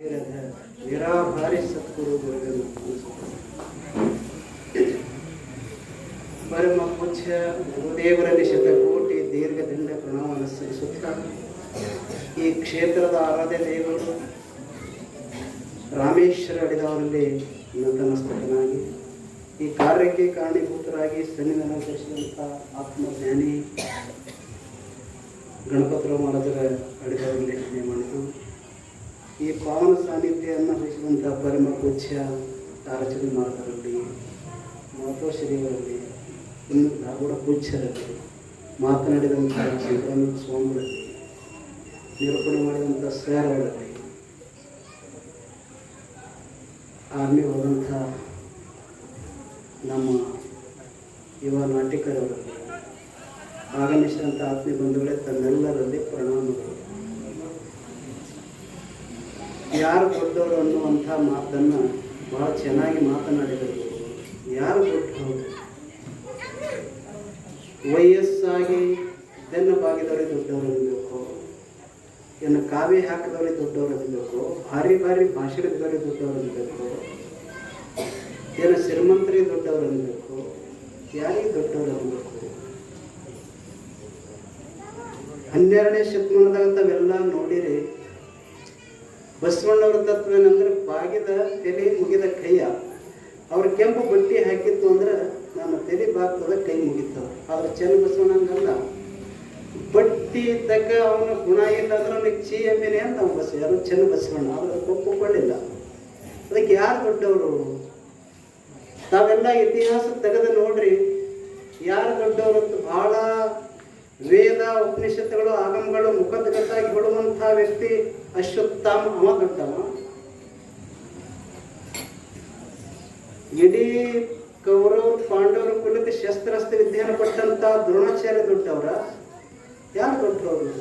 ನಿರಾಭಾರಿ ಸದ್ಗುರು ಪರಮ ಪೂಜ್ಯ ಗುರುದೇವರಲ್ಲಿ ಶತಕೋಟಿ ದೀರ್ಘದಿಂದ ಪ್ರಣಾಮವನ್ನು ಸಲ್ಲಿಸುತ್ತಾ ಈ ಕ್ಷೇತ್ರದ ಆರಾಧ್ಯ ದೇವರು ರಾಮೇಶ್ವರ ಅಡಿದವರಲ್ಲಿ ನತಮಸ್ತಕನಾಗಿ ಈ ಕಾರ್ಯಕ್ಕೆ ಕಾರಣೀಭೂತರಾಗಿ ಸನ್ನಿಧಾನ ಕಳಿಸಿದಂಥ ಆತ್ಮಜ್ಞಾನಿ ಗಣಪತರಾವ್ ಮಹಾರಾಜರ ಅಡಿದವರಲ್ಲಿ ನೇಮಣಿತು ಈ ಪಾವನ ಸಾನ್ನಿಧ್ಯವನ್ನು ವಹಿಸಿದಂಥ ಪರಮ ಪೂಜ್ಯ ತಾರಚಂದ್ರ ಮಾತರಲ್ಲಿ ಮಾತೋಶ್ರೀಯವರಲ್ಲಿ, ಇನ್ನು ಧಾರವಾಡ ಪೂಜ್ಯರಲ್ಲಿ ಮಾತನಾಡಿದಂಥ ಶಂಕರಾನಂದ ಸ್ವಾಮಿಗಳಲ್ಲಿ ನಿರೂಪಣೆ ಮಾಡಿದಂಥ ಸರ್ಗಳಲ್ಲಿ ಆರ್ಮಿ ಹೋದಂಥ ನಮ್ಮ ಯುವ ನಾಟಿಕರವರಲ್ಲಿ ಆಗಮಿಸಿದಂಥ ಆತ್ಮೀಯ ಬಂಧುಗಳೇ ತನ್ನೆಲ್ಲರಲ್ಲಿ ಪ್ರಣಾಮಗಳು ಯಾರು ದೊಡ್ಡವರು ಅನ್ನುವಂಥ ಮಾತನ್ನು ಬಹಳ ಚೆನ್ನಾಗಿ ಮಾತನಾಡಿದರು. ಯಾರು ದೊಡ್ಡವರು? ವಯಸ್ಸಾಗಿ ಬೆನ್ನು ಬಾಗಿದವರೇ ದೊಡ್ಡವರು ಅನ್ನಬೇಕು ಇನ್ನು ಕಾವ್ಯ ಹಾಕಿದವರೇ ದೊಡ್ಡವರು ಭಾರಿ ಭಾರಿ ಭಾಷಣದವರಿಗೆ ದೊಡ್ಡವರು ಏನು ಶ್ರೀಮಂತರಿಗೆ ದೊಡ್ಡವರು ಅನ್ನಬೇಕು ಯಾರಿಗೆ ದೊಡ್ಡವರು ಅನ್ನಬೇಕು ಹನ್ನೆರಡನೇ ಶತಮಾನದಾಗ ತಾವೆಲ್ಲ ನೋಡಿರಿ ಬಸವಣ್ಣವ್ರ ತತ್ವ ಏನಂದ್ರೆ ಬಾಗಿದ ತಲೆ ಮುಗಿದ ಕೈಯ. ಅವ್ರ ಕೆಂಪು ಬಟ್ಟಿ ಹಾಕಿತ್ತು ಅಂದ್ರೆ ನಮ್ಮ ತಲೆ ಬಾಗ್ತದ, ಕೈ ಮುಗಿತದ. ಆದ್ರೆ ಚೆನ್ನ ಬಸವಣ್ಣ ಹಂಗಲ್ಲ ಬಟ್ಟಿ ತಕ್ಕ ಅವನ ಗುಣ ಇಲ್ಲ ಅಂದ್ರೆ ಅವನಿಗೆ ಚೀ ಎಮ್ಮೆನೆ ಅಂತ ಅವ್ನು ಬಸ್ ಯಾರು ಚೆನ್ನ ಬಸವಣ್ಣ, ಆದ್ರೆ ಒಪ್ಪಿಕೊಳ್ಳಿಲ್ಲ ಅದಕ್ಕೆ ಯಾರು ದೊಡ್ಡವರು? ತಾವೆಲ್ಲ ಇತಿಹಾಸ ತೆಗೆದು ನೋಡ್ರಿ. ಯಾರು ದೊಡ್ಡವರು ಅಂತ ಬಹಳ ವೇದ, ಉಪನಿಷತ್ತುಗಳು, ಆಗಮಗಳು ಮುಖದ್ಗತಾಗಿ ಬಿಡುವಂತಹ ವ್ಯಕ್ತಿ. ಅಶ್ವತ್ಥಾಮ ಅವ ದೊಡ್ಡವ ಇಡೀ ಕೌರವ ಪಾಂಡವರ ಕುಲಕ್ಕೆ ಶಸ್ತ್ರಾಸ್ತ್ರ ವಿದ್ಯೆಯನ್ನು ಕೊಟ್ಟಂತ ದ್ರೋಣಾಚಾರ್ಯ ದೊಡ್ಡವರ, ಯಾರು ದೊಡ್ಡವರು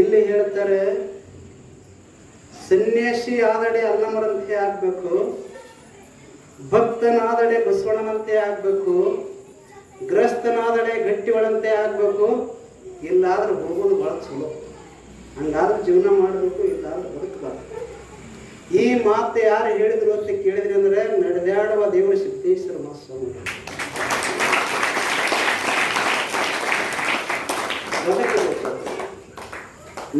ಇಲ್ಲಿ ಹೇಳ್ತಾರೆ, ಸನ್ಯಾಸಿ ಆದಡೆ ಅಲ್ಲಮರಂತೆ ಆಗ್ಬೇಕು, ಭಕ್ತನಾದಡೆ ಬಸವಣ್ಣನಂತೆ ಆಗ್ಬೇಕು ಗ್ರಸ್ತನಾದಡೆ ಗಟ್ಟಿಗಳಂತೆ ಆಗ್ಬೇಕು, ಇಲ್ಲಾದ್ರೆ ಹೋಗೋದು ಭಾಳ ಚಲೋ. ಹಂಗಾದ್ರೆ ಜೀವನ ಮಾಡಬೇಕು, ಇಲ್ಲಾದ್ರೂ ಬದುಕಬಾರ್ದು. ಈ ಮಾತು ಯಾರು ಹೇಳಿದ್ರು ಅಂತ ಕೇಳಿದ್ರಿ ಅಂದ್ರೆ ನಡೆದಾಡುವ ದೇವರ ಸಿದ್ದೇಶ್ವರ ಮಹಾಸ್ವಾಮಿ.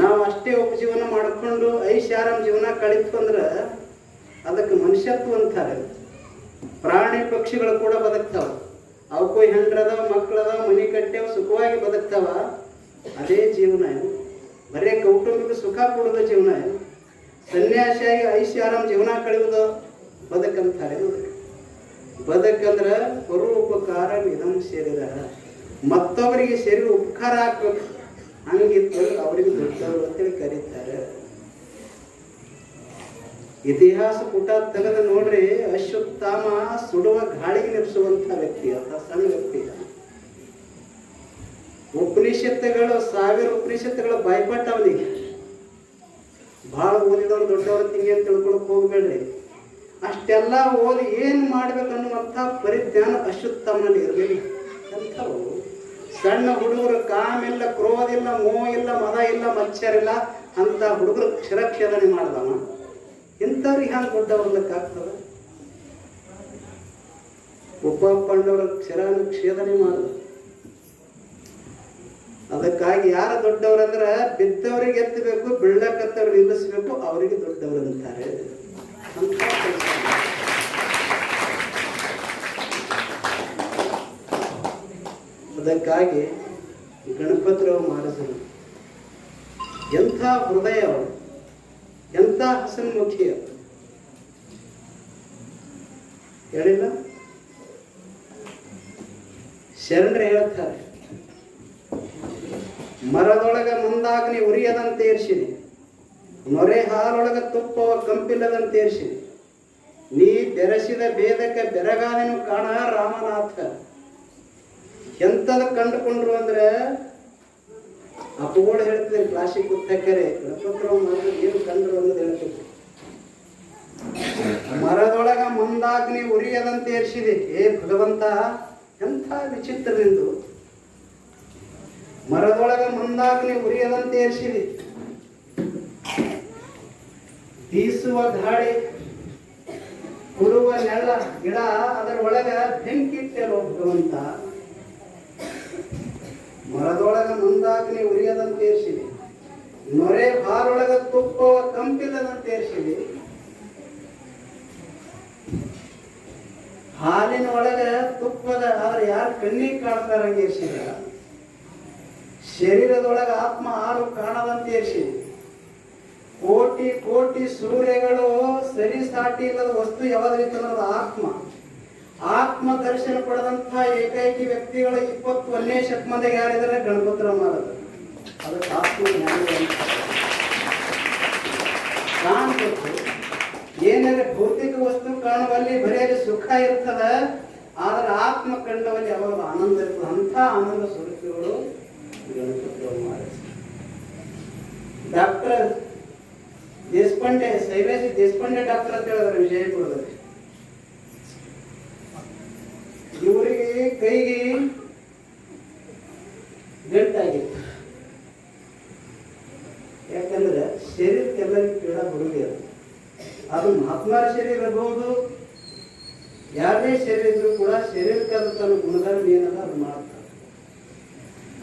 ನಾವು ಅಷ್ಟೇ ಉಪಜೀವನ ಮಾಡಿಕೊಂಡು ಐಷಾರಾಮ್ ಜೀವನ ಕಳಿತು ಅಂದ್ರೆ ಅದಕ್ಕೆ ಮನುಷ್ಯತ್ವ ಅಂತಾರೆ. ಪ್ರಾಣಿ ಪಕ್ಷಿಗಳು ಕೂಡ ಬದುಕ್ತಾವ. ಅವಕ್ಕೂ ಹೆಂಡ್ರದವ ಮಕ್ಕಳದವ ಮನೆ ಕಟ್ಟೆವ ಸುಖವಾಗಿ ಬದುಕ್ತಾವ, ಅದೇ ಜೀವನ ಏನು ಬರೇ ಕೌಟುಂಬಿಕ ಸುಖ ಕೊಡೋದು ಜೀವನ ಏನು ಸನ್ಯಾಸಿಯಾಗಿ ಐಷಾರಾಮ್ ಜೀವನ ಕಳೆಯುವುದು ಬದುಕಂತಾರೆ ಬದುಕಂದ್ರೆ ಪರು ಉಪಕಾರ ಇದಂ ಸೇರಿದ. ಮತ್ತೊಬ್ಬರಿಗೆ ಸೇರಿ ಉಪಕಾರ ಹಾಕ್ಬೇಕು ಹಂಗಿತ್ತು ಅವರಿಗೆ ದೊಡ್ಡವರು ಅಂತೇಳಿ ಕರೀತಾರೆ. ಇತಿಹಾಸ ಪುಟ ತೆಗೆದು ನೋಡ್ರಿ, ಅಶ್ವತ್ಥಾಮ ಸುಡುವ ಗಾಳಿಗೆ ನೆಪಿಸುವಂತ ವ್ಯಕ್ತಿ, ಅಂತ ಸಣ್ಣ ವ್ಯಕ್ತಿ. ಉಪನಿಷತ್ತುಗಳು, ಸಾವಿರ ಉಪನಿಷತ್ತುಗಳು ಬಾಯ್ಪಟ್ಟ ಅವನಿಗೆ. ಬಹಳ ಓದಿದವರು ದೊಡ್ಡವರ ತಿಂಗಿ ಅಂತ ತಿಳ್ಕೊಳಕ್ ಹೋಗ್ಬೇಡ್ರಿ. ಅಷ್ಟೆಲ್ಲ ಓದಿ ಏನ್ ಮಾಡ್ಬೇಕನ್ನುವಂಥ ಪರಿಜ್ಞಾನ ಅಶ್ವತ್ಥಾಮನಲ್ಲಿ ಇರಲಿಲ್ಲ ಸಣ್ಣ ಹುಡುಗರು ಕಾಮಿಲ್ಲ, ಕ್ರೋಧ ಇಲ್ಲ, ಮೋಹ ಇಲ್ಲ, ಮದ ಇಲ್ಲ, ಮಚ್ಚರಿಲ್ಲ ಅಂತ ಹುಡುಗರು ಕ್ಷರಕ್ಷೇದನೆ ಮಾಡ್ದವ. ಇಂಥವ್ರಿಗೆ ಹ್ಯಾಂಗ ಕೊಟ್ಟವ್ರಲ್ಲಕ್ಕಾಗ್ತದೆ ಪಂಡವರ ಕ್ಷರನ ಛೇದನೆ ಮಾಡ ಅದಕ್ಕಾಗಿ ಯಾರ ದೊಡ್ಡವರಂದ್ರೆ ಬಿದ್ದವ್ರಿಗೆ ಎತ್ತಬೇಕು ಬೀಳಕತ್ತವ್ರು ನಿಲ್ಲಿಸ್ಬೇಕು, ಅವರಿಗೆ ದೊಡ್ಡವರು ಅಂತಾರೆ. ಅಂತ ಕೆಲ್ಸ. ಅದಕ್ಕಾಗಿ ಗಣಪತಿರಾವ್ ಮಹಾರಾಜರು ಎಂಥ ಹೃದಯ ಅವರು ಎಂಥ ಹಸನ್ಮುಖಿ ಅವರು ಹೇಳಿಲ್ಲ? ಶರಣರು ಹೇಳ್ತಾರೆ, ಮರದೊಳಗ ಮುಂದಾಗ್ನಿ ಉರಿಯದಂತೆ ಏರ್ಸಿದೆ ನೊರೆ ಹಾಲೊಳಗ ತುಪ್ಪವ ಕಂಪಿಲ್ಲದಂತೆ ಏರ್ಸಿದೆ ನೀ ಬೆರೆಸಿದ ಭೇದಕ್ಕೆ ಬೆರಗಾನೆನು ಕಾಣ ರಾಮನಾಥ. ಎಂತದ ಕಂಡುಕೊಂಡ್ರು ಅಂದ್ರೆ ಅಪ್ಪಗಳು ಹೇಳ್ತಿದ್ರೆ ಕ್ಲಾಸಿಗೆ ಗೊತ್ತಕ್ಕರೆ ಗಣಪತಿರಾವ್ ಮಾತ್ರ ಏನು ಕಂಡ್ರು ಅನ್ನೋದು ಹೇಳ್ತಿದ್ರು ಮರದೊಳಗ ಮಂದಾಗ್ನಿ ಉರಿಯದಂತೆ ಏರ್ಸಿದೆ. ಏ ಭಗವಂತ, ಎಂಥ ವಿಚಿತ್ರದಿಂದ ಮರದೊಳಗ ಮಂದಾಗ್ನಿ ಉರಿಯದಂತೆ ಏರ್ಸಿದೆ. ಬೀಸುವ ಗಾಳಿ, ಕುರುವ ನೆಲ, ಗಿಡ, ಅದರ ಒಳಗ ಬೆಂಕಿಟ್ಟೆರೋ ಭಗವಂತ. ಮರದೊಳಗ ಮುಂದಾಗ್ನಿ ಉರಿಯದಂತೆ ಏರ್ಸಿರಿ ನೊರೆ ಹಾರೊಳಗ ತುಪ್ಪವ ಕಂಪಿಲ್ಲದಂತೆ ಏರ್ಸಿರಿ ಹಾಲಿನ ಒಳಗ ತುಪ್ಪದ ಆದ್ರೆ ಯಾರು ಕಣ್ಣಿಗೆ ಕಾಣ್ತಾರಂಗೆ ಏರ್ಸಿದ ಶರೀರದೊಳಗ ಆತ್ಮ ಆರು ಕಾಣದಂತೆ ಏರ್ಸಿದೆ ಕೋಟಿ ಕೋಟಿ ಸೂರ್ಯಗಳು ಸರಿ ಸಾಟಿ ಇಲ್ಲದ ವಸ್ತು ಯಾವ್ದು ಅನ್ನೋದು ಆತ್ಮ. ಆತ್ಮ ದರ್ಶನ ಪಡೆದಂತಹ ಏಕೈಕ ವ್ಯಕ್ತಿಗಳು ಇಪ್ಪತ್ತೊಂದನೇ ಶತಮಾನದಾಗ ಯಾರಿದ್ದಾರೆ? ಯಾರಿದ್ರೆ ಮಹಾರಾಜ ಅದಕ್ಕೆ ಆತ್ಮ. ಕಾಣ್ಬೇಕು ಏನಾದ್ರೆ ಭೌತಿಕ ವಸ್ತು ಕಾಣುವಲ್ಲಿ ಬರೆಯಲ್ಲಿ ಸುಖ ಇರ್ತದ, ಆದ್ರೆ ಆತ್ಮ ಕಂಡವಲ್ಲಿ ಯಾವಾಗ ಆನಂದ ಇರ್ತದೆ. ಅಂತ ಆನಂದ ಸ್ವರೂಪಿಗಳು ಡಾಕ್ಟರ್ ದೇಶಪಾಂಡೆ ಸೈಲೇಶ್ ದೇಶಪಾಂಡೆ ಡಾಕ್ಟರ್ ಅಂತ ಹೇಳಿದ್ರೆ ವಿಜಯಪುರದಲ್ಲಿ. ಇವರಿಗೆ ಕೈಗೆ ಗಂಟಾಗಿತ್ತು ಯಾಕಂದ್ರೆ ಶರೀರಕ್ಕೆಲ್ಲರಿಗೂ ಪೀಡ ಬರುವುದೇ ಅದು. ಮಹಾತ್ಮರ ಶರೀರ ಇರಬಹುದು ಯಾರದೇ ಶರೀರ ಇದ್ರೂ ಕೂಡ ಶರೀರಕ್ಕೆ ಅದು ತನ್ನ ಗುಣಧರ್ಮ ಏನಲ್ಲ ಅದು ಮಾಡ್ತಾರೆ.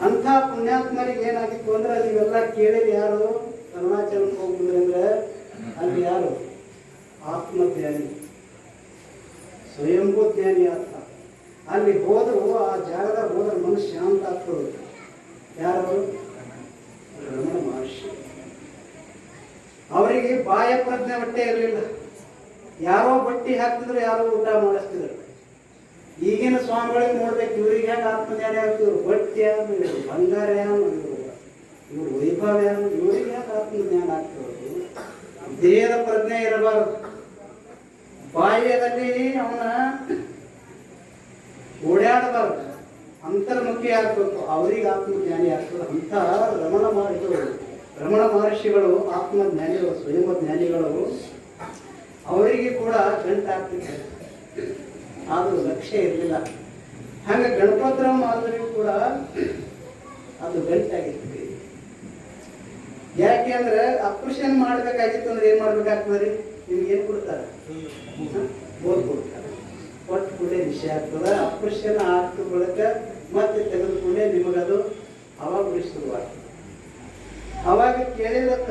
ಅಂಥ ಪುಣ್ಯಾತ್ಮರಿಗೆ ಏನಾಗಿತ್ತು ಅಂದ್ರೆ ನೀವೆಲ್ಲ ಕೇಳಿದ ಯಾರು? ಅರುಣಾಚಲಕ್ಕೆ ಹೋಗ್ಬಿಟ್ರೆ ಅಂದ್ರೆ ಅಲ್ಲಿ ಯಾರು? ಆತ್ಮಜ್ಞಾನಿ. ಸ್ವಯಂಭೂ ಜ್ಞಾನಿ ಆತ ಅಲ್ಲಿ ಹೋದ್ರು ಆ ಜಾಗದಾಗ ಹೋದ್ರೆ ಮನಸ್ಸು ಶಾಂತ ಆಗ್ತದೆ ಯಾರು? ರಮಣ ಮಹರ್ಷಿ ಅವರಿಗೆ ಬಾಯ ಪ್ರಜ್ಞೆ ಬಟ್ಟೆ ಇರಲಿಲ್ಲ. ಯಾರೋ ಬಟ್ಟಿ ಹಾಕ್ತಿದ್ರು ಯಾರೋ ಊಟ ಮಾಡಿಸ್ತಿದ್ರು. ಈಗಿನ ಸ್ವಾಮಿಗಳಿಗೆ ನೋಡ್ಬೇಕು, ಇವ್ರಿಗೆ ಹೆಂಗೆ ಆತ್ಮಜ್ಞಾನಿ ಆಗ್ತಿದ್ರು? ಬಟ್ಟೆ ಇವ್ರು ಬಂಗಾರ ಏನು ಇವರು ವೈಭವ ಏನು ಇವ್ರಿಗೆ ಯಾಕೆ ಆತ್ಮಜ್ಞಾನ ಆಗ್ತಿರೋದು? ದೇಹದ ಪ್ರಜ್ಞೆ ಇರಬಾರದು. ಬಾಹ್ಯದಲ್ಲಿ ಅವನ ಓಡಾಡಬಾರ್ದು. ಅಂತರ್ಮುಖಿ ಆಗ್ಬೇಕು. ಅವರಿಗೆ ಆತ್ಮಜ್ಞಾನಿ ಆಗ್ತದೆ ಅಂತ ರಮಣ ಮಹರ್ಷಿಗಳು ರಮಣ ಮಹರ್ಷಿಗಳು ಆತ್ಮಜ್ಞಾನಿಗಳು, ಸ್ವಯಂ ಜ್ಞಾನಿಗಳು, ಅವರಿಗೆ ಕೂಡ ಗಂಟಾಗ್ತಿತ್ತು ಆದರೂ ಲಕ್ಷ್ಯ ಇರಲಿಲ್ಲ. ಹಾಗೆ ಗಣಪತರಾವ್ ಮಾಧವರಿಗೂ ಕೂಡ ಅದು ಗಂಟಾಗಿತ್ತು. ಯಾಕೆ ಅಂದ್ರೆ ಅಪ್ರೇಷನ್ ಮಾಡ್ಬೇಕಾಗಿತ್ತು ಅಂದ್ರೆ ಏನ್ ಮಾಡ್ಬೇಕಾಗ್ತದೆ? ನಿಮ್ಗೆ ಏನ್ ಕೊಡ್ತಾರೆ? ಕೊಡ್ತಾರೆ ಕೊಟ್ಟು ಕೂಡಲೇ ವಿಷಯ ಆಗ್ತದೆ. ಆಪರೇಷನ್ ಆಗ್ತ ಬಳಿಕ ಮತ್ತೆ ತೆಗೆದುಕೊಂಡೇ ನಿಮಗದು ಅವಾಗ ಶುರುವಾಗ್ತದೆ ಅವಾಗ ಕೇಳಿರತ್ತ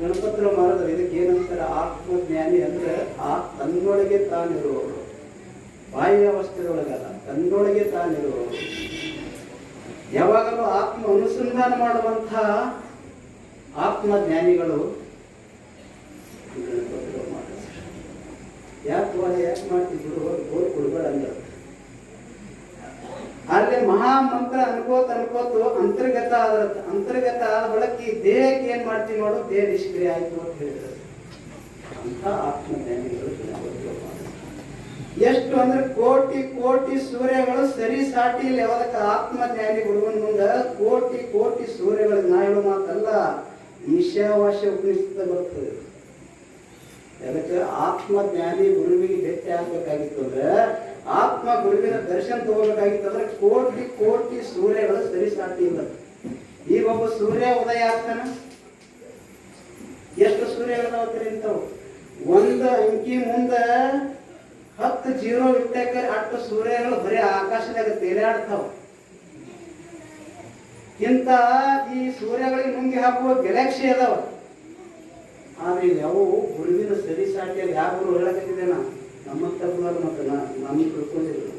ಗಣಪತ್ರ ಮಾಡಿದ್ರೆ ಇದಕ್ಕೆ ಏನಂತಾರೆ ಆತ್ಮಜ್ಞಾನಿ ಅಂದ್ರೆ ಆ ತನ್ನೊಳಗೆ ತಾನಿರುವವರು. ಬಾಹ್ಯ ಅವಸ್ಥೆಯೊಳಗಲ್ಲ, ತನ್ನೊಳಗೆ ತಾನಿರುವವರು. ಯಾವಾಗಲೂ ಆತ್ಮ ಅನುಸಂಧಾನ ಮಾಡುವಂತಹ ಆತ್ಮಜ್ಞಾನಿಗಳು. ಯಾಕೆ ವಾದ ಯಾಕೆ ಮಾಡ್ತಿದ್ರು ಬೋರ್ ಕೊಡ್ಬೇಡ ಅಂದ್ರೆ. ಅಲ್ಲಿ ಮಹಾಮಂತ್ರ ಅನ್ಕೋತ ಅನ್ಕೋತು ಅಂತರ್ಗತ ಆದ್ರ ಅಂತರ್ಗತ ಆದ ಬಳಕ ದೇಹಕ್ಕೆ ಏನ್ ಮಾಡ್ತೀವಿ ನೋಡು, ದೇಹ ನಿಷ್ಕ್ರಿಯ ಆಯ್ತು ಅಂತ ಹೇಳಿದ್ರು. ಅಂತ ಆತ್ಮಜ್ಞಾನಿಗಳು ಎಷ್ಟು ಅಂದ್ರೆ ಕೋಟಿ ಕೋಟಿ ಸೂರ್ಯಗಳು ಸರಿ ಸಾಟಿ ಇಲ್ಲಿ ಯಾವ್ದಕ್ಕ ಆತ್ಮಜ್ಞಾನಿ ಹುಡುಗನ ಮುಂದ ಕೋಟಿ ಕೋಟಿ ಸೂರ್ಯಗಳಿಗೆ ನಾ ಹೇಳೋ ಮಾತಲ್ಲ, ಈಶಾವಾಸ್ಯ ಉಪನಿಷತ್ ಬರ್ತದೆ. ಅದಕ್ಕೆ ಆತ್ಮಜ್ಞಾನಿ ಗುರುವಿಗೆ ಭೇಟಿ ಆಗ್ಬೇಕಾಗಿತ್ತು ಅಂದ್ರೆ ಆತ್ಮ ಗುರುವಿನ ದರ್ಶನ ತಗೋಬೇಕಾಗಿತ್ತು ಅಂದ್ರೆ ಕೋಟಿ ಕೋಟಿ ಸೂರ್ಯಗಳು ಸರಿ ಸಾಧ್ಯ ಇಲ್ಲ. ಒಬ್ಬ ಸೂರ್ಯ ಉದಯ ಆಗ್ತಾನ? ಎಷ್ಟು ಸೂರ್ಯಗಳದಾವತ್ರಿ ಇಂಥವು ಒಂದು ಅಂಕಿ ಮುಂದ ಹತ್ತು ಜೀರೋ ಇಟ್ಟಕ್ಕೆ ಅಷ್ಟು ಸೂರ್ಯಗಳು ಬರೀ ಆಕಾಶದಾಗ ತೇಲಾಡ್ತಾವ. ಇಂಥ ಈ ಸೂರ್ಯಗಳಿಗೆ ನುಂಗಿ ಹಾಕುವ ಗ್ಯಾಲಕ್ಸಿ ಅದಾವ. ಆದ್ರೆ ಯಾವ ಗುರುವಿನ ಸರಿ ಸಾಟಿಯಲ್ಲಿ ಯಾವ ಗುರು ನಮ್ಮ ತಪ್ಪಲ್ಲ ಮತ್ತೆ ನಾ ತಿಳ್ಕೊಂಡಿಲ್ಲ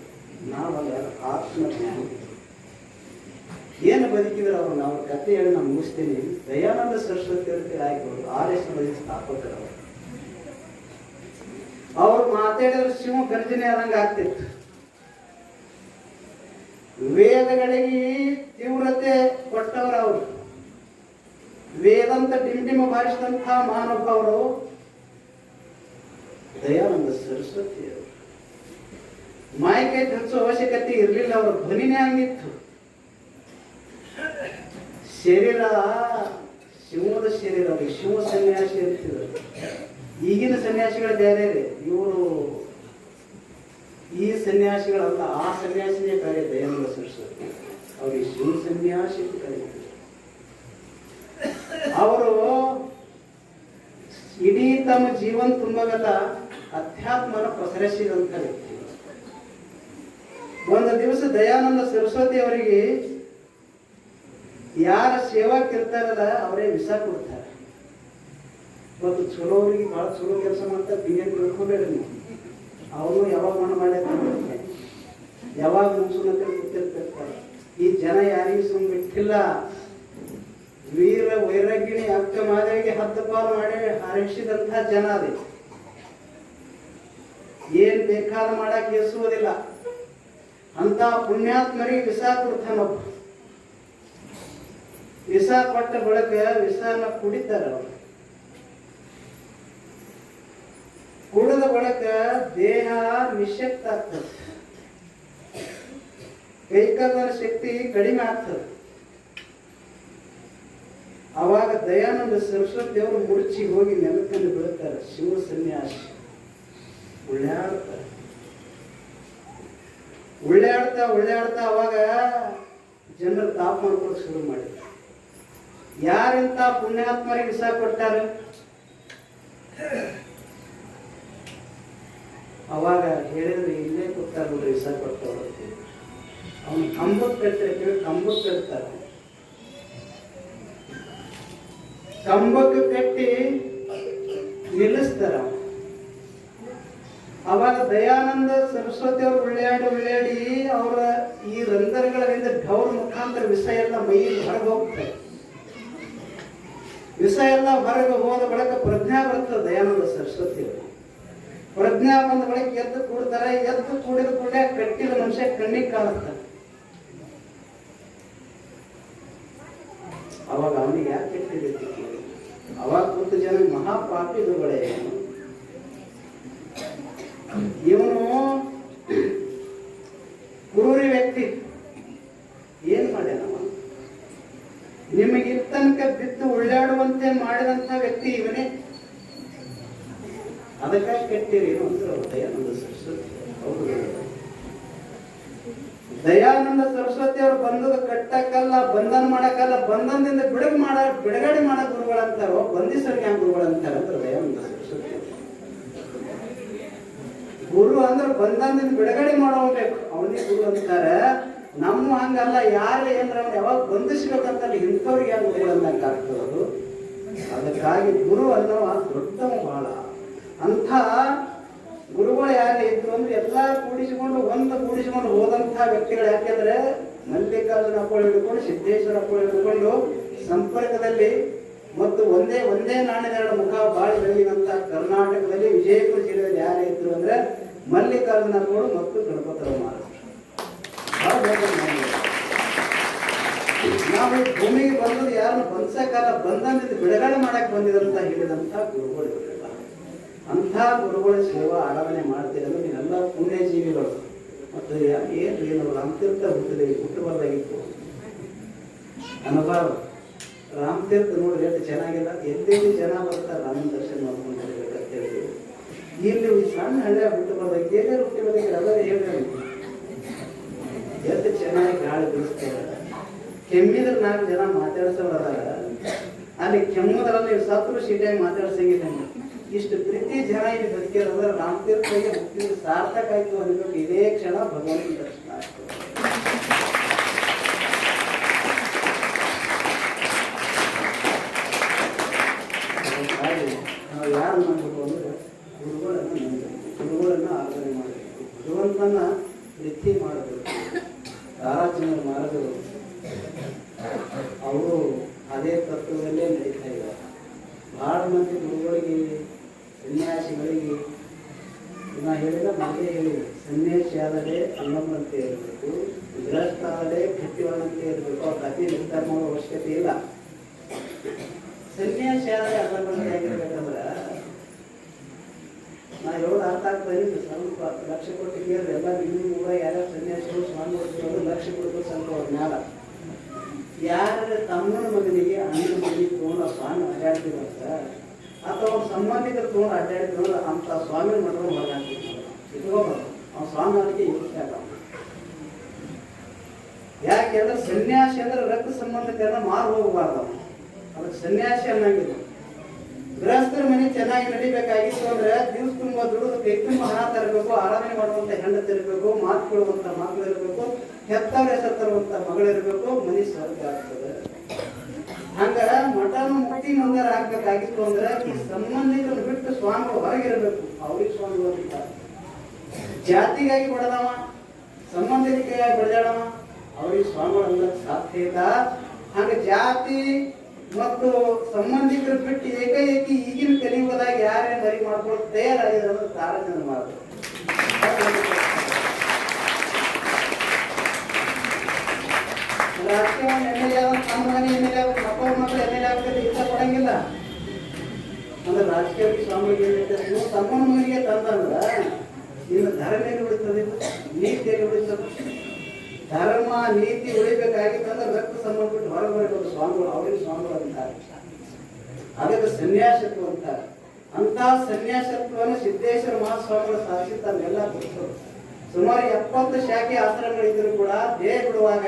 ನಾವಲ್ಲ ಆತ್ಮಜ್ಞಾನಿ. ಏನು ಬದುಕಿದ್ರೆ ಅವ್ರು? ನಾವು ಕಥೆ ಹೇಳಿ ನಾನು ಮುಗಿಸ್ತೀನಿ. ದಯಾನಂದ ಸರಸ್ವತಿ ಅಂತ ಆಯ್ಕೊಂಡು ಆರ್ ಎಸ್ ಸ್ಥಾಪಕರು ಅವರು. ಅವ್ರು ಮಾತಾಡಿದ್ರೆ ಶಿವ ಗರ್ಜನೆ ಆದಂಗೆ ಆಗ್ತಿತ್ತು. ವೇದಗಳಿಗೆ ತೀವ್ರತೆ ಕೊಟ್ಟವರು ಅವರು ಡಿಂಡಿಮ ಬಾರಿಸಿದಂಥ ಮಹಾನುಭಾವರು. ದಯಾನಂದ ಸರಸ್ವತಿ ಅವರು ಧರಿಸುವ ಅವಶ್ಯಕತೆ ಇರಲಿಲ್ಲ ಅವರ ಧ್ವನಿನೇ ಹಂಗಿತ್ತು ಶರೀರ ಶಿವದ ಶರೀರ ಶಿವ ಸನ್ಯಾಸಿ ಅಂತಿದ್ರು. ಈಗಿನ ಸನ್ಯಾಸಿಗಳು ಬೇರೆ ರೀ. ಇವರು ಈ ಸನ್ಯಾಸಿಗಳಲ್ಲ ಆ ಸನ್ಯಾಸಿನೇ ಕರೆ ದಯಾನಂದ ಸರಸ್ವತಿ. ಅವ್ರಿಗೆ ಶಿವ ಸನ್ಯಾಸಿ ಕರೀತಾರೆ. ತಮ್ಮ ಜೀವನ ತುಂಬಗದ ಅಧ್ಯಾತ್ಮನ ಪ್ರಸರಿಸಿದಂಥ ವ್ಯಕ್ತಿ. ಒಂದು ದಿವಸ ದಯಾನಂದ ಸರಸ್ವತಿ ಅವರಿಗೆ ಯಾರ ಸೇವಾಕಿರ್ತಾರಲ್ಲ ಅವರೇ ವಿಷ ಕೊಡ್ತಾರೆ. ಇವತ್ತು ಚಲೋ ಅವ್ರಿಗೆ ಭಾಳ ಚಲೋ ಕೆಲಸ ಮಾಡ್ತಾರೆ ಬಿಗಿನ್ ತಿಳ್ಕೊಬೇಡ್ರಿ ನೀವು. ಅವನು ಯಾವಾಗ ಮಣ್ಣು ಮಾಡ್ಯಾರ ಯಾವಾಗ ಮುನ್ಸೂನ್ ಅಂತ ಗೊತ್ತಿರ್ತಿರ್ತಾರೆ ಈ ಜನ ಯಾರಿಗೂ ಸುಮ್ಮನೆ ಬಿಟ್ಟಿಲ್ಲ ವೀರ ವೈರಾಗಿಣಿ ಅಕ್ಕ ಮಾದರಿಗೆ ಹತ್ತು ಪಾಲು ಮಾಡಿ ಹರಿಸಿದಂತಹ ಜನ ಅದೇ. ಏನ್ ಬೇಕಾದ ಮಾಡಕ್ ಎಸುವುದಿಲ್ಲ ಅಂತ ಪುಣ್ಯಾತ್ಮರಿಗೆ ವಿಸ ಕೊಡ್ತಾನೊಬ್ಬ ವಿಸ ಕೊಟ್ಟ ಬಳಕ ವಿಷನ ಕುಡಿತಾರ ಕುಡಿದ ಬಳಕ ದೇಹ ನಿಶಕ್ತ ಆಗ್ತದೆ. ಕೈಕಾಲದ ಶಕ್ತಿ ಕಡಿಮೆ ಆಗ್ತದೆ. ಅವಾಗ ದಯಾನಂದ ಸರಸ್ವತಿ ಅವರು ಮುರ್ಚಿ ಹೋಗಿ ನೆಲಕ್ಕಲ್ಲಿ ಬೀಳ್ತಾರೆ, ಶಿವ ಸನ್ಯಾಸಿ. ಉಳ್ಳಾಡ್ತಾರೆ ಉಳ್ಳಾಡ್ತಾ ಉಳ್ಳಾಡ್ತಾ ಅವಾಗ ಜನರ ತಾಪ ಮಾಡ್ಕೊಳ್ಳೋಕೆ ಶುರು ಮಾಡಿದ್ರು. ಯಾರಿಂತ ಪುಣ್ಯಾತ್ಮರಿಗೆ ವಿಷ ಕೊಟ್ಟಾರೆ? ಅವಾಗ ಹೇಳಿದ್ರೆ, ಇಲ್ಲೇ ಕೊಡ್ತಾರೆ ವಿಷ ಕೊಟ್ಟವರು ಅವನು ಕಂಬಕ್ಕೆ ಕಟ್ತಾರೆ ಕೇಳಿ ಕಂಬಕ್ಕೆ ಕಟ್ತಾರೆ. ಕಂಬಕ್ಕೆ ಕಟ್ಟಿ ನಿಲ್ಲಿಸ್ತಾರ. ಅವಾಗ ದಯಾನಂದ ಸರಸ್ವತಿ ಅವರು ಉಳ್ಳಾಡಿ ಉಳ್ಳಾಡಿ ಅವರ ಈ ರಂಧ್ರಗಳಿಂದ ಢೌರ್ ಮುಖಾಂತರ ವಿಷ ಎಲ್ಲ ಮೈ ಹೊರಗೆ ಹೋಗ್ತಾರೆ ವಿಷ ಎಲ್ಲ ಹೊರಗೆ ಹೋದ ಬಳಿಕ ಪ್ರಜ್ಞಾ ಬರ್ತದೆ ದಯಾನಂದ ಸರಸ್ವತಿ ಪ್ರಜ್ಞಾ ಬಂದ ಬಳಿಕ ಎದ್ದು ಕೂಡ್ತಾರೆ, ಎದ್ದು ಕೂಡಿದ ಕೂಡಲೇ ಕಟ್ಟಿದ ಮನುಷ್ಯ ಕಣ್ಣಿಗೆ ಕಾಣುತ್ತಾನೆ ಅವಾಗ ಅವನಿಗೆ ಯಾಕೆ ಕೆಟ್ಟಿರುತ್ತೆ ಅವಾಗ ಜನ ಇವನು ಕುರುರಿ ವ್ಯಕ್ತಿ. ಏನ್ ಮಾಡ್ಯಾನವ? ನಿಮಗೆ ತನಕ ಬಿದ್ದು ಉಳ್ಳಾಡುವಂತೆ ಮಾಡಿದಂತ ವ್ಯಕ್ತಿ ಇವನೇ? ಅದಕ್ಕಾಗಿ ಕೆಟ್ಟಿರಿ ಅಂದ್ರೆ ದಯಾನಂದ ಸರಸ್ವತಿ ಹೌದು ದಯಾನಂದ ಸರಸ್ವತಿ ಅವರು ಬಂದದ ಕಟ್ಟಕ್ಕಲ್ಲ, ಬಂಧನ ಮಾಡಕ್ಕಲ್ಲ, ಬಂಧನದಿಂದ ಬಿಡುಗಡೆ ಮಾಡ ಬಿಡುಗಡೆ ಮಾಡೋ ಗುರುಗಳಂತಾರೋ, ಬಂಧಿಸೋರಿಗೆ ಹ್ಯಾಂಗ ಗುರುಗಳಂತಾರ ಅಂದ್ರೆ ಭಯ ಗುರು ಅಂದ್ರೆ ಬಂದಂದ ಬಿಡುಗಡೆ ಮಾಡೋಬೇಕು ಅವನಿಗೆ ಗುರು ಅಂತಾರೆ. ನಮ್ಮ ಹಂಗಲ್ಲ, ಯಾರು ಏನ್ರ ಯಾವಾಗ ಬಂಧಿಸ್ಬೇಕಂತಲ್ಲ ಇಂಥವ್ರಿಗೆ ಯಾರು ಗುರುಗಳನ್ನ ಆಗ್ತದದು ಅದಕ್ಕಾಗಿ ಗುರು ಅನ್ನೋ ದೊಡ್ಡವ ಬಹಳ ಅಂಥ ಗುರುಗಳು ಯಾರು ಇದ್ರು ಅಂದ್ರೆ ಎಲ್ಲ ಕೂಡಿಸಿಕೊಂಡು, ಒಂದು ಕೂಡಿಸಿಕೊಂಡು ಹೋದಂಥ ವ್ಯಕ್ತಿಗಳು ಯಾಕೆಂದ್ರೆ ಮಲ್ಲಿಕಾರ್ಜುನ ಅಪ್ಪಳು ಹಿಡ್ಕೊಂಡು, ಸಿದ್ದೇಶ್ವರ ಅಪ್ಪಳು ಹಿಡ್ಕೊಂಡು ಸಂಪರ್ಕದಲ್ಲಿ ಮತ್ತು ಒಂದೇ ಒಂದೇ ನಾಣ್ಯದ ಎರಡು ಮುಖ ಬಾಳಿ ಬೆಳಗಿನಂತ ಕರ್ನಾಟಕದಲ್ಲಿ ವಿಜಯಪುರ ಜಿಲ್ಲೆಯಲ್ಲಿ ಯಾರು ಇದ್ರು ಅಂದ್ರೆ ಮಲ್ಲಿಕಾರ್ಜುನ ಕೋಡು ಮತ್ತು ಗಣಪತರಾವ್. ನಾವು ಭೂಮಿಗೆ ಬಂದದ್ದು ಯಾರನ್ನು ಬಂಧಸಕ್ಕಲ್ಲ ಬಂದಂತ ಬಿಡುಗಡೆ ಮಾಡಕ್ ಬಂದಿದಂತ ಹೇಳಿದಂತ ಗುರುಗಳು ಅಂತ ಗುರುಗಳ ಸೇವಾ ಆರಾಧನೆ ಮಾಡ್ತೀರ ಅಂದ್ರೆ ನೀವೆಲ್ಲ ಪುಣ್ಯ ಜೀವಿಗಳು ಮತ್ತು ಏನು ಏನು ರಾಮತೀರ್ಥ ಹುಟ್ಟಿದೆ, ಹುಟ್ಟಬಾರ್ದಾಗಿತ್ತು. ಅನುಭವ. ರಾಮತೀರ್ಥ ನೋಡ್ರಿ ಎಷ್ಟು ಚೆನ್ನಾಗಿಲ್ಲ. ಎಲ್ಲೆಲ್ಲಿ ಜನ ಬರ್ತಾರೆ ರಾಮನ ದರ್ಶನ ಮಾಡ್ಕೊಂಡು ಹೇಳಿ ಇಲ್ಲಿ ಸಣ್ಣ ಹಳ್ಳಿ ಹುಟ್ಟಬಾರ್ದಾಗಿ ಎಲ್ಲರೂ ಹುಟ್ಟಿಬಾರ್ದಾಗಿ ಎಲ್ಲರೂ ಹೇಳ್ರಿ. ಎಷ್ಟು ಚೆನ್ನಾಗಿ ಗಾಳಿ ಬೀಸ್ತಾರೆ ಕೆಮ್ಮಿದ್ರೆ ನಾಲ್ಕು ಜನ ಮಾತಾಡ್ಸೋರು ಅದಾರ ಅಲ್ಲಿ ಕೆಮ್ಮುದ್ರಲ್ಲಿ ಸತ್ರು ಸೀಟಾಗಿ ಮಾತಾಡ್ಸಂಗಿಲ್ಲ ಇಷ್ಟು ಪ್ರೀತಿ ಜನ ಇಲ್ಲಿ ಬದುಕಿರೋದ್ರೆ ರಾಮತೀರ್ಥಗೆ ಹುಟ್ಟಿದ್ರೆ ಸಾರ್ಥಕ ಆಯ್ತು ಅನ್ಬೇಕು ಇದೇ ಕ್ಷಣ ಭಗವಂತ ದರ್ಶನ ಆಗ್ತದೆ ಹಾಗಾಗಿ ನಾವು ಯಾರು ಮಾಡಬೇಕು ಅಂದ್ರೆ ಗುರುಗಳನ್ನು ನಂಬಬೇಕು ಗುರುಗಳನ್ನು ಆರಾಧನೆ ಮಾಡಬೇಕು ಭಗವಂತನ ಪ್ರೀತಿ ಮಾಡಬೇಕು ತಾರಾಜನರ ಮಾರ್ಗಗಳು ಅವರು ಅದೇ ತತ್ವದಲ್ಲೇ ನಡೀತಾ ಇದ್ದಾರೆ. ಭಾಳ ಮಂದಿ ಗುರುಗಳಿಗೆ, ಸನ್ಯಾಸಿಗಳಿಗೆ ನಾ ಹೇಳಿದ ಮೊದಲೇ ಹೇಳಿದೆ. ಸನ್ಯಾಸಿ ಆದರೆ ಅನ್ನಮ್ಮಂತೆ ಇರಬೇಕು ಗೃಹಸ್ಥ ಆದರೆ ಗಟ್ಟಿವಾನಂತೆ ಇರಬೇಕು. ಅವ್ರ ಅತಿ ನಿರ್ಧಾರ ಮಾಡೋ ಅವಶ್ಯಕತೆ ಇಲ್ಲ. ಸನ್ಯಾಸಿ ಆದರೆ ಅನ್ನಮ್ಮಂತೆ ಆಗಿರ್ಬೇಕಂದ್ರೆ ನಾ ಹೇಳೋದು ಅರ್ಥ ಆಗ್ತಾ ಇಲ್ಲ. ಸ್ವಲ್ಪ ಲಕ್ಷ ಕೊಟ್ಟು ಕೇಳಿದ್ರೆ ಎಲ್ಲ ನಿಮ್ಮ ಊರ ಯಾರ್ಯಾರು ಸನ್ಯಾಸಿಗಳು ಸ್ವಾಮಿ ಹೋಗ್ತಿರೋದು ಲಕ್ಷ ಕೊಡಬೇಕು ಸ್ವಲ್ಪ ಜ್ಞಾನ. ಯಾರ ತಮ್ಮನ ಮಗನಿಗೆ ಅಣ್ಣನ ಮಗನಿಗೆ ತೊಗೊಂಡು ಸ್ವಾಮಿ ಸ್ವಾಮಿ ಅಂತ, ಅಥವಾ ಅವ್ನ ಸಂಬಂಧಿಕರು ತೊಗೊಂಡು ಅಡ್ಡಾಡ್ತಿರೋ ಅಂತ ಸ್ವಾಮಿ ಮಾಡ್ಕೊಂಡು ಹೊರಗಾಗ್ತಿದ್ರು ಇಟ್ಕೋಬಾರ್ದು ಅವ್ನ ಸ್ವಾಮಿ ಅದಕ್ಕೆ ಯೋಚನೆ ಆಗಲ್ಲ ಯಾಕೆಂದ್ರೆ ಸನ್ಯಾಸಿ ಅಂದ್ರೆ ರಕ್ತ ಸಂಬಂಧಕರನ್ನ ಮಾರು ಹೋಗಬಾರ್ದು. ಅದಕ್ಕೆ ಸನ್ಯಾಸಿ ಅನ್ನಂಗಿಲ್ಲ. ಗೃಹಸ್ಥರ ಮನೆ ಚೆನ್ನಾಗಿ ನಡಿಬೇಕಾಗಿತ್ತು ಅಂದ್ರೆ ದಿವ್ಸ ತುಂಬ ದುಡಿದು ಕೈ ತುಂಬ ಹಣ ತರಬೇಕು, ಆರಾಧನೆ ಮಾಡುವಂತ ಹೆಣ್ಣು ಇರಬೇಕು ಮಾತು ಕೇಳುವಂತ ಮಕ್ಕಳು ಇರಬೇಕು, ಹೆತ್ತವರ ಹೆಸರು ತರುವಂತ ಮಗಳಿರ್ಬೇಕು ಮನೆ ಸ್ವರ್ಗ ಆಗ್ತದೆ. ಹಂಗ ಮಠನ ಮುಕ್ತಿ ಮಂದರ ಆಗ್ಬೇಕಾಗಿತ್ತು ಅಂದ್ರೆ ಈ ಸಂಬಂಧಿಕರು ಬಿಟ್ಟು ಸ್ವಾಮಿ ಹೊರಗಿರಬೇಕು, ಅವ್ರಿಗೆ ಸ್ವಾಮಿ ಅಂತಾರೆ ಜಾತಿಗಾಗಿ ಬಡದವ ಸಂಬಂಧಿಕೆಯಾಗಿ ಬಡದಾಡವ ಅವ್ರಿಗೆ ಸ್ವಾಮಿ ಸಾಧ್ಯ ಇಲ್ಲ. ಹಂಗ ಜಾತಿ ಮತ್ತು ಸಂಬಂಧಿಕರು ಬಿಟ್ಟು ಏಕೈಕಿ ಈಗಿನ ಕಲಿಯುಗದಾಗ ಯಾರೇ ಮರಿ ಮಾಡ್ಕೊಳ್ಳೋದು ತಯಾರಾಗಿದೆ ಅನ್ನೋದು ತಾರತಮ್ಯ ಮಾಡೋದು ರಾಜಕೀಯ ಎಂ ಆಗ್ತದೆ ಇಷ್ಟ ಅಂದ್ರೆ ರಾಜಕೀಯ ಸ್ವಾಮಿಗೆ ಏನೈತೆ ನೀವು ತಂದಂದ್ರ ನಿನ್ನ ಧರ್ಮ ಉಳಿತದೆ ನೀತಿ ಉಳಿತದೆ ಧರ್ಮ, ನೀತಿ ಉಳಿಬೇಕಾಗಿತ್ತಂದ್ರೆ ರಕ್ತ ಸಂಬಂಧಪಟ್ಟು ಹೊರಗೆ ಸ್ವಾಮಿಗಳು ಅವರಿಗೆ ಸ್ವಾಮಿಗಳು ಅಂತಾರೆ. ಅದಕ್ಕೆ ಸನ್ಯಾಸತ್ವ ಅಂತಾರೆ. ಅಂತ ಸನ್ಯಾಸತ್ವನ ಸಿದ್ದೇಶ್ವರ ಮಹಾಸ್ವಾಮಿಗಳು ಸಾಧಿಸಿ ತಮ್ಮೆಲ್ಲ ಕೊಟ್ಟರು ಸುಮಾರು ಎಪ್ಪತ್ತು ಶಾಖೆ ಆಶ್ರಮಗಳಿದ್ರು ಕೂಡ ದೇಹ ಬಿಡುವಾಗ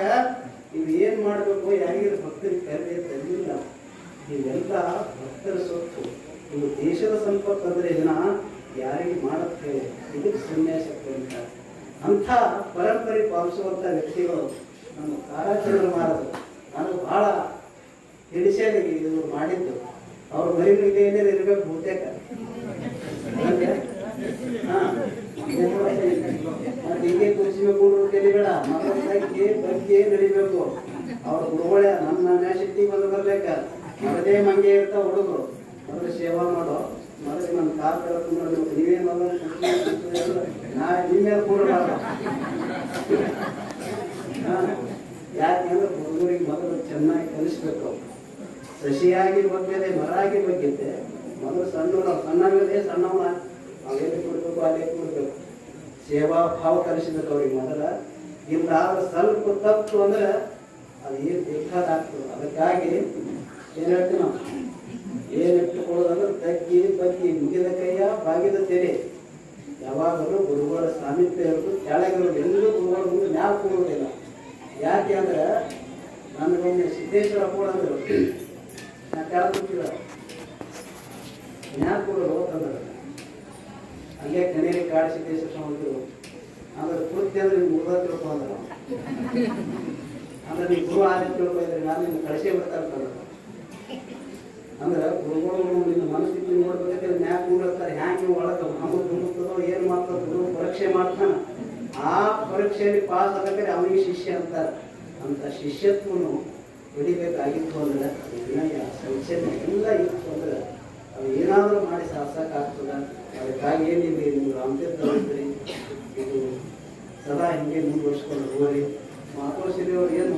ಇದು ಏನ್ ಮಾಡಬೇಕು ಯಾರಿಗಾರು ಭಕ್ತರಿಗೆ ಕರೆದೇ ತಂದಿಲ್ಲ ಇವೆಲ್ಲ ಭಕ್ತರ ಸೊತ್ತು. ಇವು ದೇಶದ ಸಂಪತ್ತು ಅಂದ್ರೆ ಇದನ್ನ ಯಾರಿಗೆ ಮಾಡುತ್ತೆ? ಇದಕ್ಕೆ ಸನ್ಯಾಸತ್ವ ಅಂತ ಅಂಥ ಪರಂಪರೆ ಪಾಲಿಸುವಂಥ ವ್ಯಕ್ತಿಗಳು ನಮ್ಮ ಕಾರಾಚರಣೆ ಮಾಡೋದು. ನಾನು ಬಹಳ ಹಿಡಿಸೇನೆ ಇದು ಮಾಡಿದ್ದು. ಅವ್ರ ಮರಿ ಮೇಲೆ ಏನೇನು ಇರ್ಬೇಕು ಬಹುತೇಕ. ಹಂಗೆ? ಹೀಗೆ ಕೂರಿಸ್ಬೇಕು ಕಲಿಬೇಡ ಮಕ್ಕಳಿಗೆ ಬಗ್ಗೆ ನಡಿಬೇಕು. ಅವ್ರ ಗುರುಗಳೇ ನಮ್ಮ ಮ್ಯಾಶಕ್ತಿ ಬಂದು ಬರ್ಬೇಕ. ಅದೇ ಮಂಗೆ ಇರ್ತಾವ ಹುಡುಗರು. ಅವ್ರ ಸೇವಾ ಮಾಡೋ ಮೊದಲು ನನ್ನ ಕಾರ್ ಕಳ್ಕೊಂಡು ನೀವೇ ಮೊದಲು ನಾ ನಿಮ್ಮ ಕೂಡಬಾರ್ದು ಯಾಕೆಂದ್ರೆ ಹುಡುಗರಿಗೆ ಮೊದಲು ಚೆನ್ನಾಗಿ ಕಲಿಸ್ಬೇಕು. ಸಸಿಯಾಗಿ ಬಗ್ಗದೆ ಮರಾಗಿ ಬಗ್ಗಿದ್ದೆ ಮೊದಲು ಸಣ್ಣ ಸಣ್ಣವಿದೆ ಸಣ್ಣವ ಅವೆಲ್ಲಿ ಕೊಡ್ಬೇಕು, ಅಲ್ಲೇ ಕೊಡ್ಬೇಕು? ಸೇವಾ ಭಾವ ಕಲಿಸ್ಬೇಕು ಅವ್ರಿಗೆ ಮೊದಲ. ಇಲ್ಲ ಸ್ವಲ್ಪ ತಪ್ಪು ಅಂದ್ರೆ ಅದು ಏನು ಬೇಕಾದಾಗ್ತದೆ. ಅದಕ್ಕಾಗಿ ಏನ್ ಹೇಳ್ತೀವಿ ನಾವು ಏನ್ ಇಟ್ಟುಕೊಳ್ಳೋದಂದ್ರೆ ತಗ್ಗಿ ಬಗ್ಗಿ ಮುಗಿದ ಕೈಯ ಬಾಗಿದ ತೆರೆ. ಯಾವಾಗಲೂ ಗುರುಗಳ ಸಾಮೀಪ್ಯ ಇರೋದು ಕೆಳಗಿರೋದು. ಎಲ್ಲರೂ ಗುರುಗಳ ಮುಂದೆ ಮ್ಯಾಲ ಕೂರೋದಿಲ್ಲ. ಯಾಕೆ ಅಂದ್ರೆ ನನಗೊಮ್ಮೆ ಸಿದ್ದೇಶ್ವರ ಕೂಡ ಅಂದರು. ನಾ ಕೆಳಗೆ ಕೂತಿಲ್ಲ ಮ್ಯಾಲ ಕೂರೋದು ಅಂತಂದ್ರೆ ಅಲ್ಲೇ ಕಣೇರಿ ಕಾಡು ಸಿದ್ದೇಶ್ವರ ಸ್ವಾಮಿ ಅಂದ್ರೆ ಪೂರ್ತಿ ಅಂದ್ರೆ ನೀವು ಮುಗ್ದ ತಿಳ್ಕೊಂಡ್ರ ಅಂದ್ರೆ. ನೀವು ಗುರು ಆದಿ ತಿಳ್ಕೊಂಡಿದ್ರೆ ನಾನು ನಿಮ್ಗೆ ಕಳಿಸೇ ಬಿಡ್ತಾರೆ ಅಂದ್ರೆ ಗುರುಗಳು ನಿಮ್ಮ ಮನಸ್ಥಿತಿ ನೋಡ್ಬೇಕಂದ್ರೆ ನ್ಯಾಯ ನೋಡಿರ್ತಾರೆ ಹ್ಯಾಂಗೆ ನೀವು ಒಳಗೆ ನಮಗೆ ದುಡುಕ್ತದೋ ಏನು ಮಾಡ್ತಾರೆ ಗುರು ಪರೀಕ್ಷೆ ಮಾಡ್ತಾನೆ. ಆ ಪರೀಕ್ಷೆಯಲ್ಲಿ ಪಾಸ್ ಆಗಬೇಕಾದ್ರೆ ಅವನಿಗೆ ಶಿಷ್ಯ ಅಂತಾರೆ. ಅಂತ ಶಿಷ್ಯತ್ವನು ಹಿಡಿಬೇಕಾಗಿತ್ತು ಅಂದ್ರೆ ಅದು ವಿನಯ ಸಂಚನೆ ಎಲ್ಲ ಇತ್ತು ಅಂದ್ರೆ ಅದು ಏನಾದರೂ ಮಾಡಿ ಸಾಧಿಸೋಕ್ಕಾಗ್ತದ ಅದಕ್ಕಾಗಿ ಏನಿದೆ ನೀವು ರಾಮತೀರ್ಥ ಅಂತೀರಿ. ಇದು ಸದಾ ಹಿಂಗೆ ಮುಂದುವರ್ಸ್ಕೊಂಡು ಹೋಗಿ ಅವ್ರು ಏನು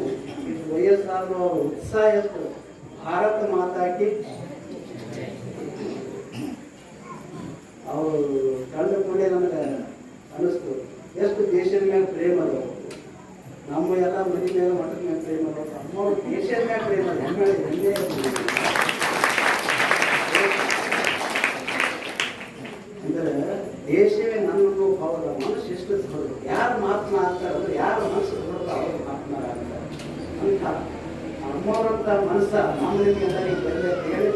ಇದು ವಯಸ್ಸಾದರೂ ಅವ್ರ ಉತ್ಸಾಹ ಎಷ್ಟು ಭಾರತ ಮಾತಾಕಿ ಅವರು ಕಂಡ ಕೂಡಲೇ ನಮಗೆ ಅನಿಸ್ತು ಎಷ್ಟು ದೇಶದ ಮೇಲೆ ಪ್ರೇಮ ಅದು ನಮ್ಮ ಎಲ್ಲ ಮನೆ ಮೇಲೆ ಮಠದ ಮೇಲೆ ಪ್ರೇಮ ಅದ ನಮ್ಮ ದೇಶದ ಮೇಲೆ ಪ್ರೇಮ ಅದ ಹೆಮ್ಮೆ ಹೆಮ್ಮೆ ಅಂದ್ರೆ ದೇಶವೇ ನನ್ನನ್ನು ಭಾವದ ಮನಸ್ಸು ಎಷ್ಟು ಹೊರದು ಯಾರು ಮಾತನಾಡ್ತಾರೆ ಅಂದ್ರೆ ಯಾರು ಮನಸ್ಸು ಹೊರದು ಅವರು ಅಮ್ಮವರಂತ ಮನಸ್ಸ ಮಾಮೂಲಿ ಎಲ್ಲರಿಗೆ ಬಂದೆ ಹೇಳಿ